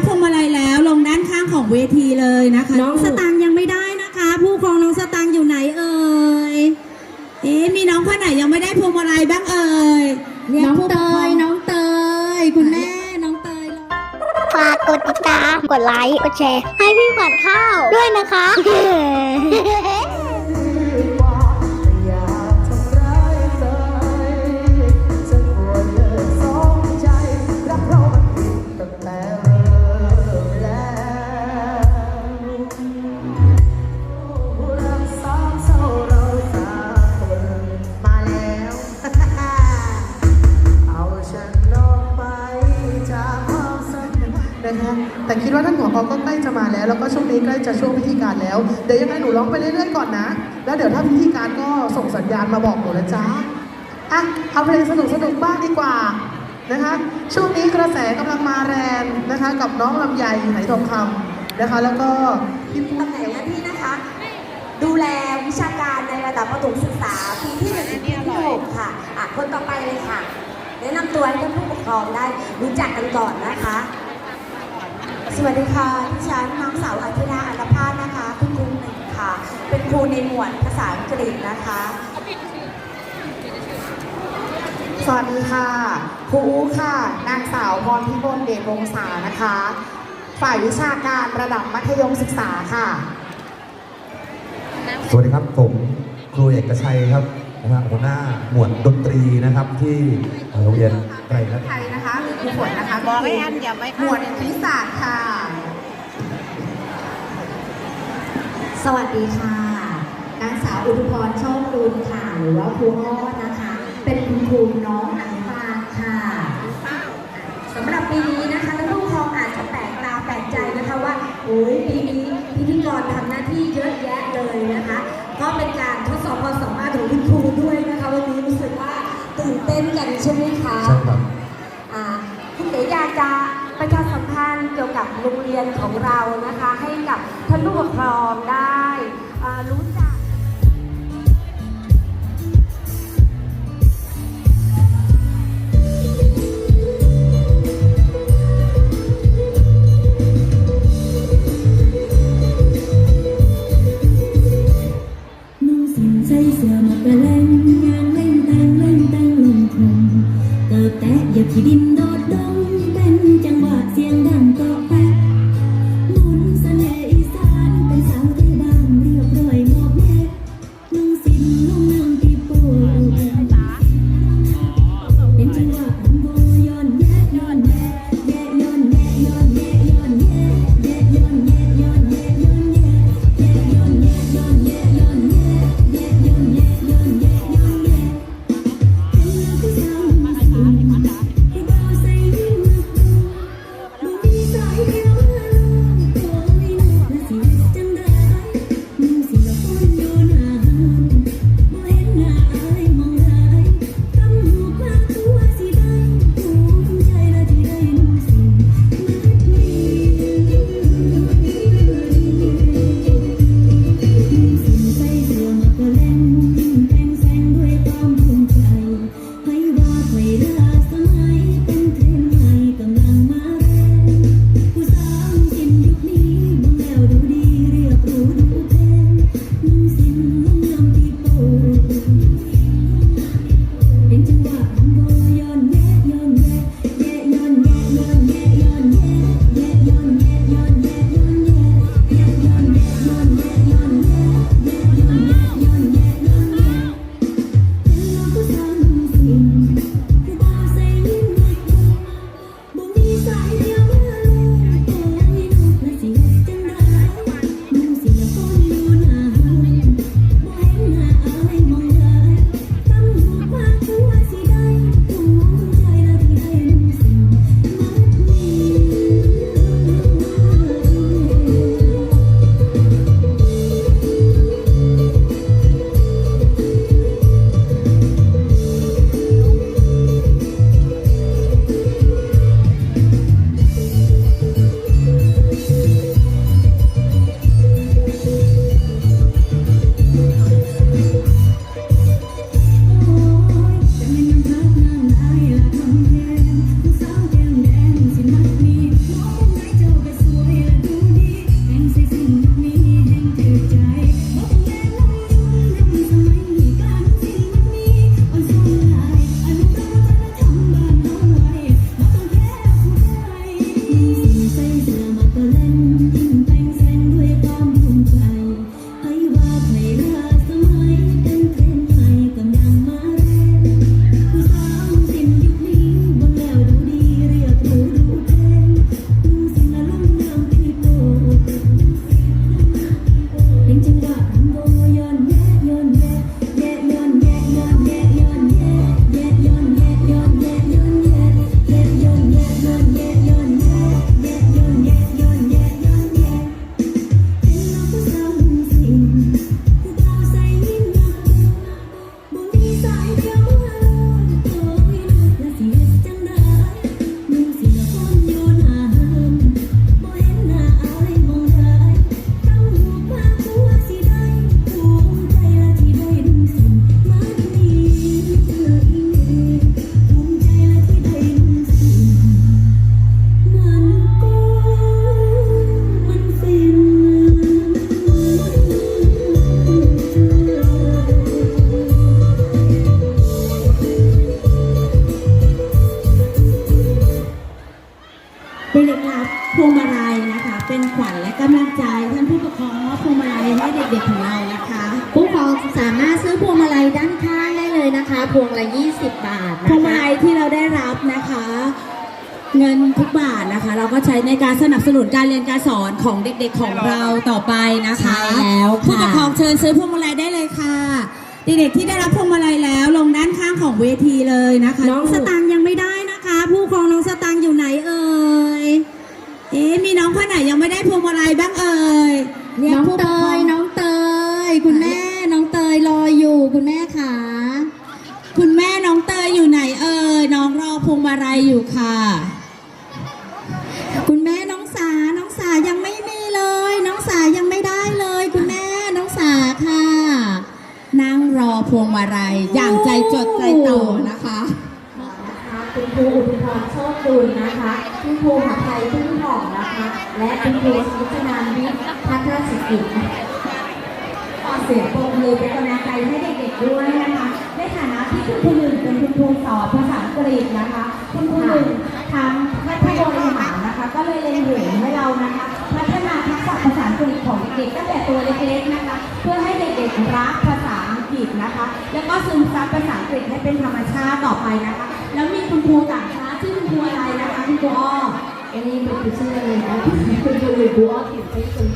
รับพวงมาลัยแล้วลงด้านข้างของเวทีเลยนะคะ น้องสตางค์ยังไม่ได้นะคะ ผู้ปกครองน้องสตางค์อยู่ไหนเอ่ยเอ๊ะมีน้องคนไหนยังไม่ได้พวงมาลัยบ้างเอ่ยน้องผู้ปเตกครอยน้องเตย คุณแม่น้องเตยฝากกดติดตาม กดไลค์ กดแชร์ ให้พี่ขวัญข้าว ด้วยนะคะ แล้วเดี๋ยวยังไงหนูร้องไปเรื่อยๆก่อนนะ แล้วเดี๋ยวถ้าพิธีการก็ส่งสัญญาณมาบอกหนูนะจ๊ะอะเอาเพลงสนุกๆบ้างดีกว่านะคะช่วงนี้กระแสกำลังมาแรงนะคะ กับน้องลำไยไหทองคำนะคะ แล้วก็พี่ปุ้ตำแหน่งหน้าที่นะคะ ดูแลวิชาการในระดับประถมศึกษาปีที่หนึ่งที่หกค่ะอะคนต่อไปเลยค่ะแนะนำตัวให้ผู้ปกครองได้รู้จักกันก่อนนะคะ สวัสดีค่ะดิฉัน ครูในหมวดภาษาอังกฤษนะคะ สวัสดีค่ะครูอู๋ค่ะ นางสาวพรพิบลเดชวงศานะคะ ฝ่ายวิชาการระดับมัธยมศึกษาค่ะ สวัสดีครับผมครูเอกชัยครับนะฮะหัวหน้าหมวดดนตรีนะครับที่โรงเรียนไตรรัตน์ไทยนะคะหรือครูฝนนะคะบอกให้อันอย่าไม่หมวดคณิตศาสตร์ค่ะ สวัสดีค่ะ นางสาวอุทุพรโชครุนค่ะหรือว่าครูอ้อนะคะ เป็นคุณครูน้องอนุบาลค่ะสำหรับปีนี้นะคะท่านผู้ปกครองอาจจะแปลกตาแปลกใจนะคะว่าโอ้ยปีนี้พิธีกรทำหน้าที่เยอะแยะเลยนะคะ ก็เป็นการทดสอบความสามารถของคุณครูด้วยนะคะวันนี้รู้สึกว่าตื่นเต้นกันใช่ไหมคะใช่ครับอ่าคุณเอ๋อยากจะประชาสัมพันธ์เกี่ยวกับโรงเรียนของเรานะคะ ให้กับท่านผู้ปกครองได้ รับพวงมาลัยนะคะ เป็นขวัญและกำลังใจท่านผู้ปกครองมอบพวงมาลัยให้เด็กๆของเรานะคะผู้ปกครองสามารถซื้อพวงมาลัยด้านข้างได้เลยนะคะ พวงละ 20 บาทพวนะงมาคะลัยที่เราได้รับนะคะ เงินทุกบาทนะคะ เราก็ใช้ในการสนับสนุนการเรียนการสอนของเด็กๆของเราต่อไปนะคะใช่แล้วค่ะผู้ปกครองเชิญซื้อพวงมาลัยได้เลยค่ะเด็กๆที่ได้รับพวงมาลัยแล้วลงด้านข้างของเวทีเลยนะคะน้องสตางค์ยังไม่ได้นะคะ ผู้ปกครองน้องสตางค์อยู่ไหนเอ่ย เอ๊ะมีน้องคนไหนยังไม่ได้พวงมาลัยบ้างเอ่ยรียกน้องผู้ปเตกครยน้องเตย คุณแม่น้องเตยรออยู่คุณแม่ขาคุณแม่น้องเตยอยู่ไหนเอ่ยน้องรอพวงมาลัยอยู่ค่ะ คุณแม่น้องสาน้องสายังไม่มีเลย น้องสายังไม่ได้เลย คุณแม่น้องสาค่ะ นั่งรอพวงมาลัยอย่างใจจดใจต่อนะคะคุณค รูอุทุพรโชคดุลนะคะคุณครูหาไทยพึ่งผ่องนะคะ และคุณครูสุจนานวิทย์พัฒนศิกิจขอเสียงปรบมือเป็นกำลังใจให้เด็กๆด้วยนะคะในฐานะที่คุณครูหนึ่งเป็นคุณครูสอนภาษาอังกฤษนะคะ คุณครูหนึ่งทางพัฒนาบริหารนะคะ ก็เลยเล็งเห็นให้เรานะคะ พัฒนาทักษะภาษาอังกฤษของเด็กๆตั้งแต่ตัวเล็กๆนะคะ เพื่อให้เด็กๆรักภาษาอังกฤษนะคะ แล้วก็ซึมซับภาษาอังกฤษให้เป็นธรรมชาติต่อไปนะคะ แล้วมีคุณครูต่างชาติที่อคุณครูอะไรนะคะคุณครูอ้ออันนี้เป็นคุณชื่ออะไรนะคุณครูหรือครูอ้อผิวเป็น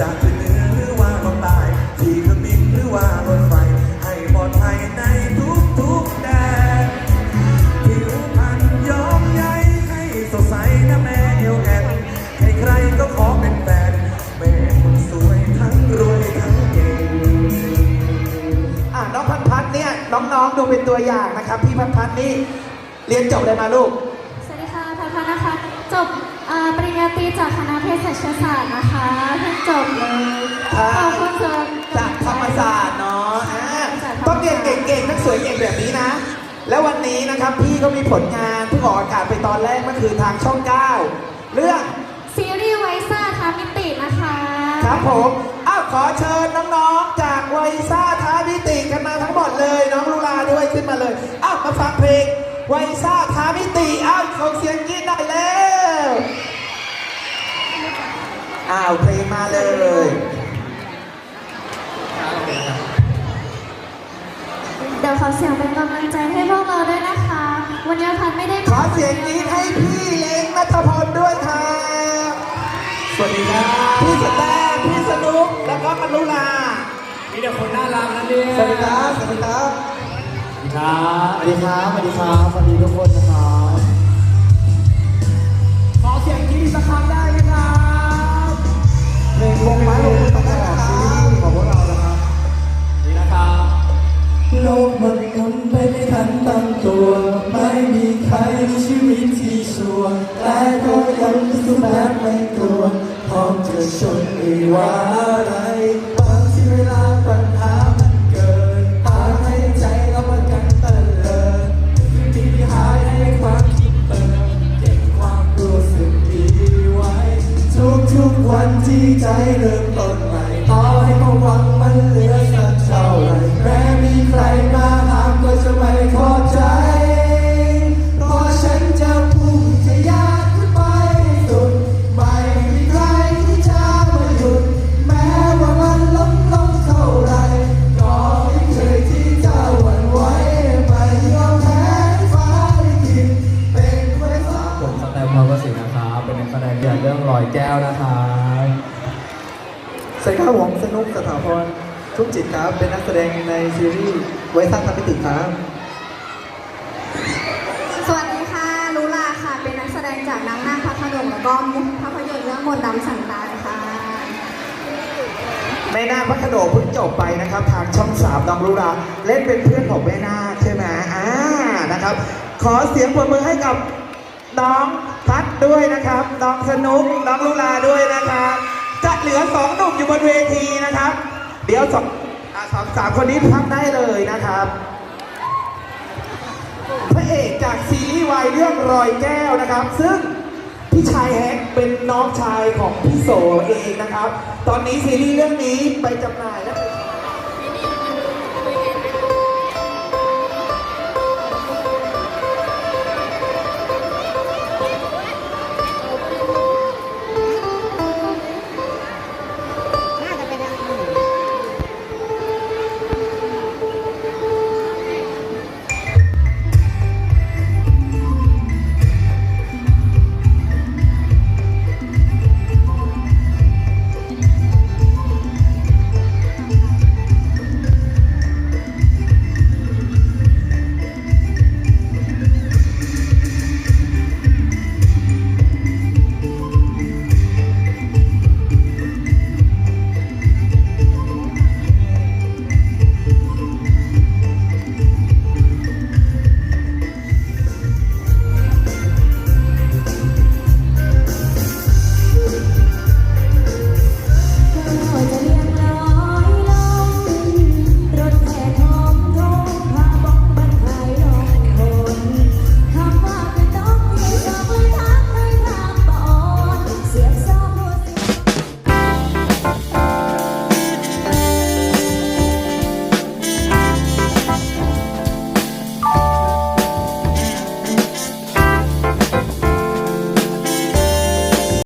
จากขึ้นเหนือหรือว่าลงใต้ที่เครื่องบินหรือว่ารถไฟ ให้ปลอดภัยในทุกทุกๆแดนผิวพรรณย้อมใยให้สดใสนะแม่เอวแอนใครๆก็ขอเป็นแฟนแม่คนสวยทั้งรวยทั้งเก่งอะน้องพันพัฒน์เนี่ยน้องๆดูเป็นตัวอย่างนะครับพี่พันพัฒน์นี่เรียนจบเลยมาลูก สวัสดีค่ะพันพันนะคะ จบเอ่อปริญญาตรีจากคณะ เภสัชศาสตร์นะคะเพิ่งจบเลยครับขอบคุณสำหรับจากธรรมศาสตร์เนาะอ่าต้องเรียนเก่งๆทั้งสวยเก่งแบบนี้นะ แล้ววันนี้นะครับพี่ก็มีผลงานเพิ่งออกอากาศไปตอนแรกเมื่อคืนทางช่อง 9 เรื่องซีรีส์ไวซ่าทามิตินะคะครับผมอ้าวขอเชิญน้องๆ จากไวซ่าท้ามิติกันมาทั้งหมดเลย น้องลูลาด้วยขึ้นมาเลยอ้าวมาฟังเพลงไวซ่าท้ามิติอ้าวส่งเสียงกรี๊ดหน่อยแล้ว อ้าวเพลงมาเลยเดี๋ยวขอเสียงเป็นกำลังใจให้พวกเราด้วยนะคะ วันนี้พันไม่ได้ขอเสียงกรี๊ดให้พี่เล้งนัทพลด้วยครับสวัสดีครับพี่สแตมพี่สนุกแล้วก็มนุลามีแต่คนน่ารักนะเนี่ยสวัสดีครับสวัสดีครับครับสวัสดีครับสวัสดีครับสวัสดีทุกคนนะครับขอเสียงกรี๊ดสักครั้งได้ไหมครับ เพลงวงไม้วงมือประกอบซีรีส์ของพวกเรานะครับนี่นะครับโลกมันหมุนไปไม่ทันตั้งตัว ไม่มีใครชีวิตที่ชัวร์แต่ก็ยังสู้แบบไม่กลัวพร้อมจะชนไม่ว่าระ ที่ใจ ซีรีส์ไว้สร้างทำมิติครับสวัสดีค่ะลูลาค่ะ เป็นนักแสดงจากนางนาคพระโขนงแล้วก็มุกภาพยนตร์เรื่องมนต์ดำสังตายค่ะ แม่นาคพระโขนงเพิ่งจบไปนะครับ ทางช่องสามน้องรุราเล่นเป็นเพื่อนของแม่นาคใช่ไหมอ่านะครับ ขอเสียงปรบมือให้กับน้องพัดด้วยนะครับ น้องสนุกน้องรุราด้วยนะครับจะเหลือสองหนุ่มอยู่บนเวทีนะครับ เดี๋ยวสอง สามสามคนนี้พักได้เลยนะครับพระเอกจากซีรีส์วายเรื่องรอยแก้วนะครับ ซึ่งพี่ชายแฮกเป็นน้องชายของพี่โสเองนะครับ ตอนนี้ซีรีส์เรื่องนี้ไปจำหน่ายและ